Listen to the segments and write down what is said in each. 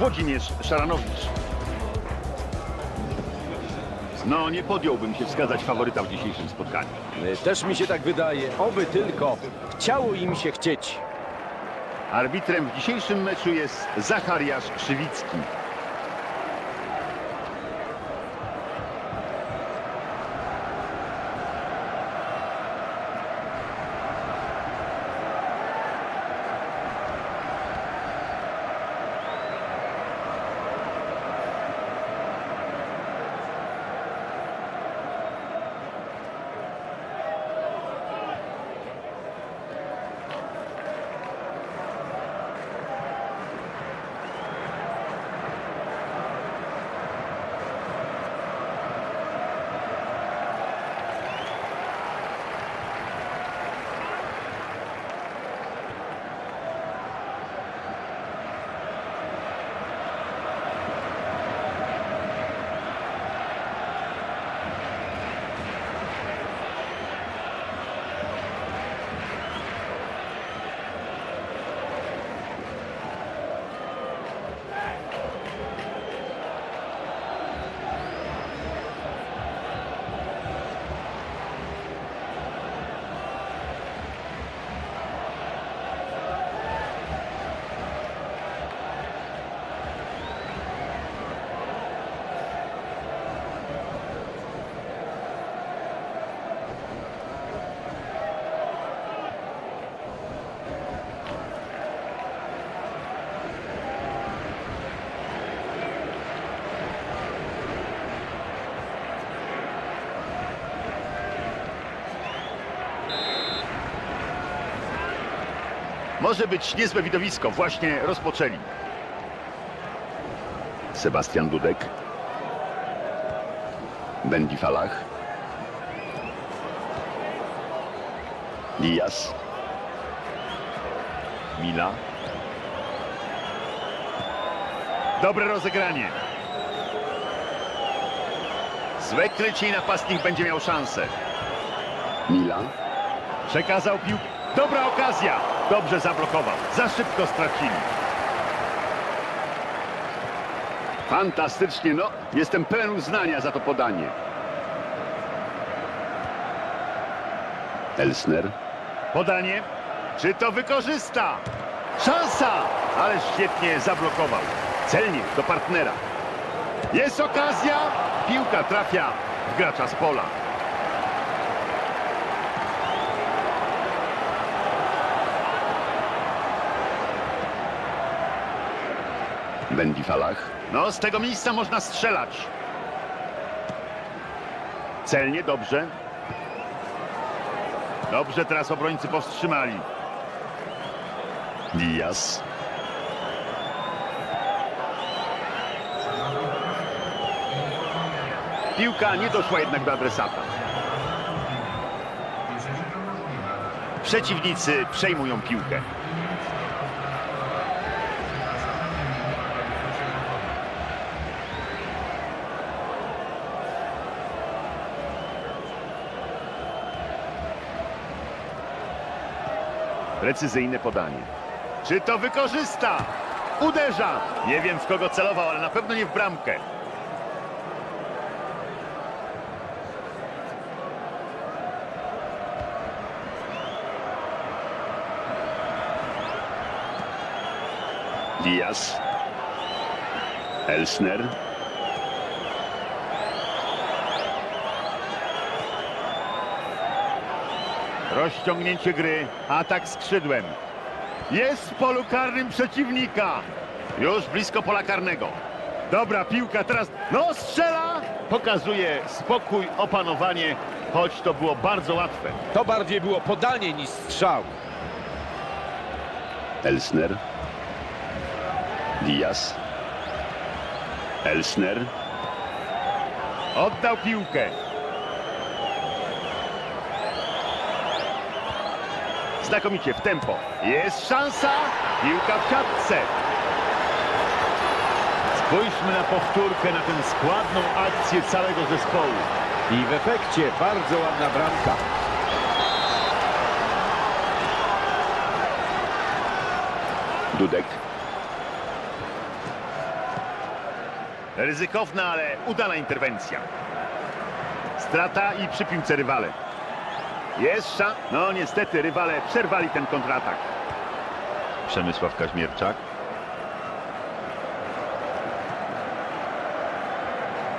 Włodzimierz Szaranowicz. No, nie podjąłbym się wskazać faworyta w dzisiejszym spotkaniu. Y, Też mi się tak wydaje. Oby tylko chciało im się chcieć. Arbitrem w dzisiejszym meczu jest Zachariasz Krzywicki. Może być niezłe widowisko. Właśnie rozpoczęli. Sebastian Dudek. Bendy Falach. Diaz. Mila. Dobre rozegranie. Złe krycie i napastnik będzie miał szansę. Mila. Przekazał piłkę. Dobra okazja. Dobrze zablokował. Za szybko stracili. Fantastycznie, no. Jestem pełen uznania za to podanie. Elsner. Podanie. Czy to wykorzysta? Szansa! Ale świetnie zablokował. Celnie do partnera. Jest okazja. Piłka trafia w gracza z pola. Bendy Falach. No, z tego miejsca można strzelać. Celnie, dobrze. Dobrze, teraz obrońcy powstrzymali. Diaz. Piłka nie doszła jednak do adresata. Przeciwnicy przejmują piłkę. Precyzyjne podanie. Czy to wykorzysta? Uderza! Nie wiem w kogo celował, ale na pewno nie w bramkę. Diaz. Elsner. Rozciągnięcie gry, atak skrzydłem. Jest w polu karnym przeciwnika. Już blisko pola karnego. Dobra piłka teraz. No strzela! Pokazuje spokój, opanowanie, choć to było bardzo łatwe. To bardziej było podanie niż strzał. Elsner. Diaz. Elsner. Oddał piłkę. Znakomicie w tempo. Jest szansa. Piłka w siatce. Spójrzmy na powtórkę, na tę składną akcję całego zespołu. I w efekcie bardzo ładna bramka. Dudek. Ryzykowna, ale udana interwencja. Strata i przy piłce rywale. Jest. No niestety rywale przerwali ten kontratak. Przemysław Kaźmierczak.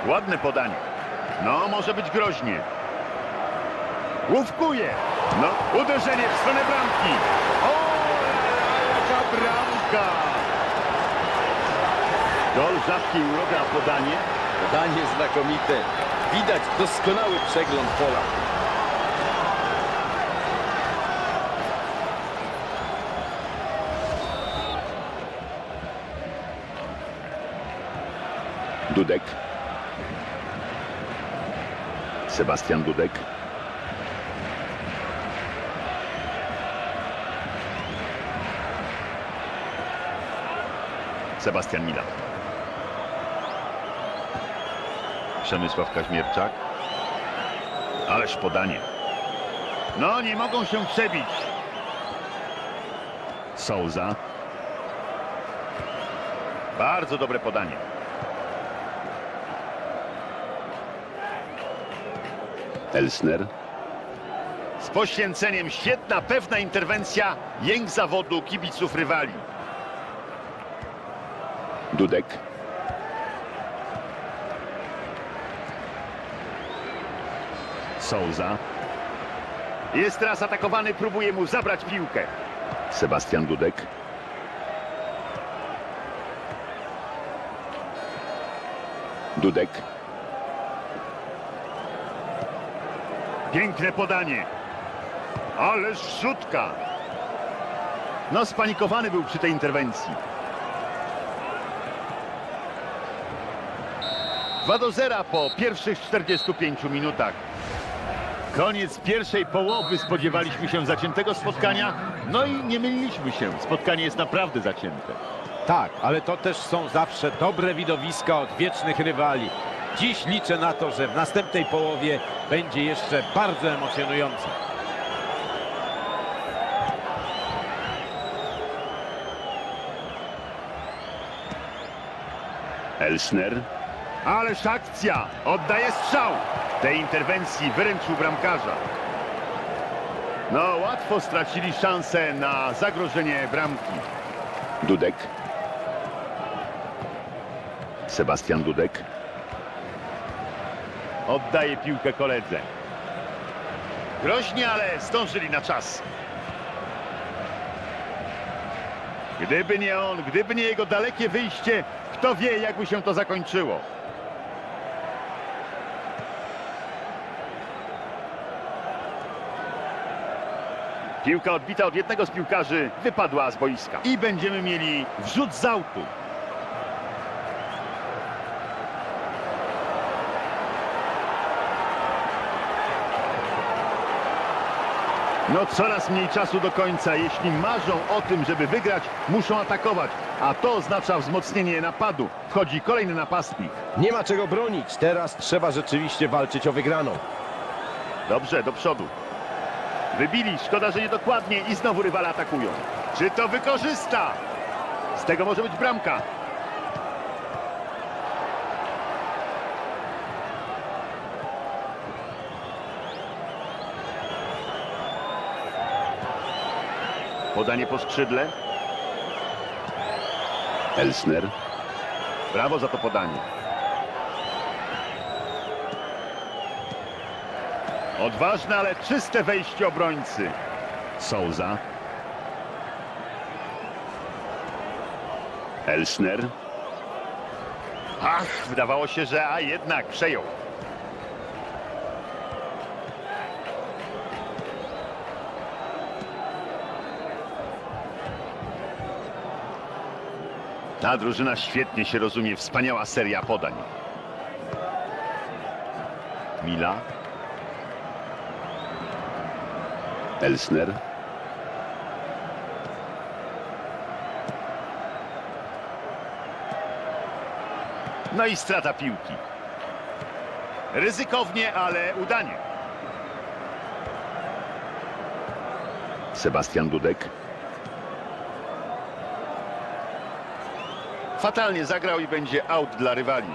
Ładne podanie. No, może być groźnie. Łówkuje. No, uderzenie w stronę bramki. O, jaka bramka! Gol rzadkiej urody, a podanie? Podanie znakomite. Widać doskonały przegląd pola. Dudek. Sebastian Dudek. Sebastian Mila. Przemysław Kaźmierczak. Ależ podanie. No, nie mogą się przebić. Souza. Bardzo dobre podanie. Elsner. Z poświęceniem świetna, pewna interwencja, jęk zawodu kibiców rywali. Dudek. Souza. Jest teraz atakowany, próbuje mu zabrać piłkę. Sebastian Dudek. Dudek. Piękne podanie. Ależ rzutka. No spanikowany był przy tej interwencji. 2 do 0 po pierwszych 45 minutach. Koniec pierwszej połowy. Spodziewaliśmy się zaciętego spotkania. No i nie myliliśmy się. Spotkanie jest naprawdę zacięte. Tak, ale to też są zawsze dobre widowiska od wiecznych rywali. Dziś liczę na to, że w następnej połowie będzie jeszcze bardzo emocjonujące. Elsner. Ależ akcja! Oddaje strzał! Tej interwencji wyręczył bramkarza. No, łatwo stracili szansę na zagrożenie bramki. Dudek. Sebastian Dudek. Oddaje piłkę koledze. Groźnie, ale zdążyli na czas. Gdyby nie on, gdyby nie jego dalekie wyjście, kto wie, jakby się to zakończyło. Piłka odbita od jednego z piłkarzy wypadła z boiska. I będziemy mieli wrzut z autu. No coraz mniej czasu do końca. Jeśli marzą o tym, żeby wygrać, muszą atakować. A to oznacza wzmocnienie napadu. Wchodzi kolejny napastnik. Nie ma czego bronić. Teraz trzeba rzeczywiście walczyć o wygraną. Dobrze, do przodu. Wybili, szkoda, że niedokładnie i znowu rywale atakują. Czy to wykorzysta? Z tego może być bramka. Podanie po skrzydle. Elsner. Brawo za to podanie. Odważne, ale czyste wejście obrońcy. Souza. Elsner. Ach, wydawało się, że a jednak przejął. Ta drużyna świetnie się rozumie, wspaniała seria podań. Mila. Elsner. No i strata piłki. Ryzykownie, ale udanie. Sebastian Dudek. Fatalnie zagrał i będzie out dla rywali.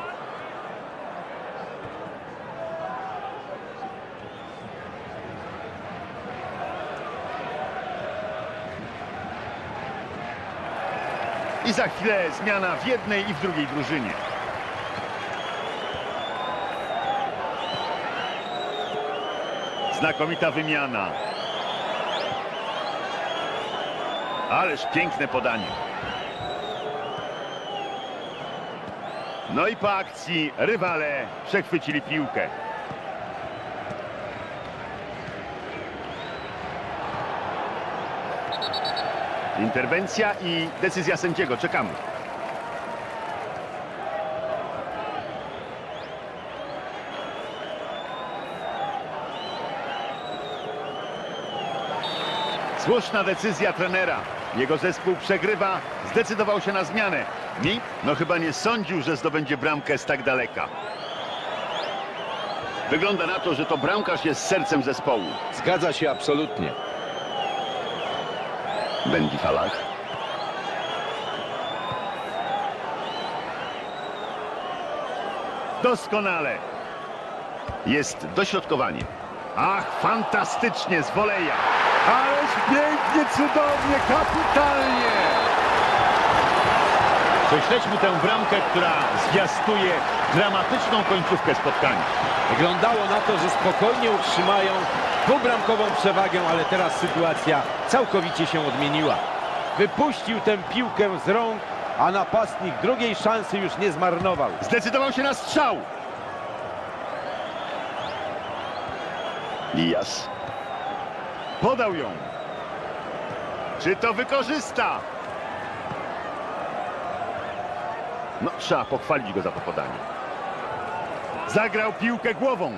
I za chwilę zmiana w jednej i w drugiej drużynie. Znakomita wymiana. Ależ piękne podanie. No i po akcji rywale przechwycili piłkę. Interwencja i decyzja sędziego. Czekamy. Słuszna decyzja trenera. Jego zespół przegrywa, zdecydował się na zmianę. Mi? No chyba nie sądził, że zdobędzie bramkę z tak daleka. Wygląda na to, że to bramkarz jest sercem zespołu. Zgadza się absolutnie. Bendy Falach. Doskonale. Jest dośrodkowanie. Ach, fantastycznie z woleja. Ależ pięknie, cudownie, kapitalnie. Prześledźmy tę bramkę, która zwiastuje dramatyczną końcówkę spotkania. Wyglądało na to, że spokojnie utrzymają dwubramkową przewagę, ale teraz sytuacja całkowicie się odmieniła. Wypuścił tę piłkę z rąk, a napastnik drugiej szansy już nie zmarnował. Zdecydował się na strzał. Diaz. Podał ją. Czy to wykorzysta? No, trzeba pochwalić go za to podanie. Zagrał piłkę głową.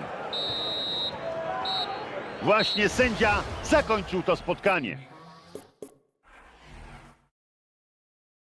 Właśnie sędzia zakończył to spotkanie.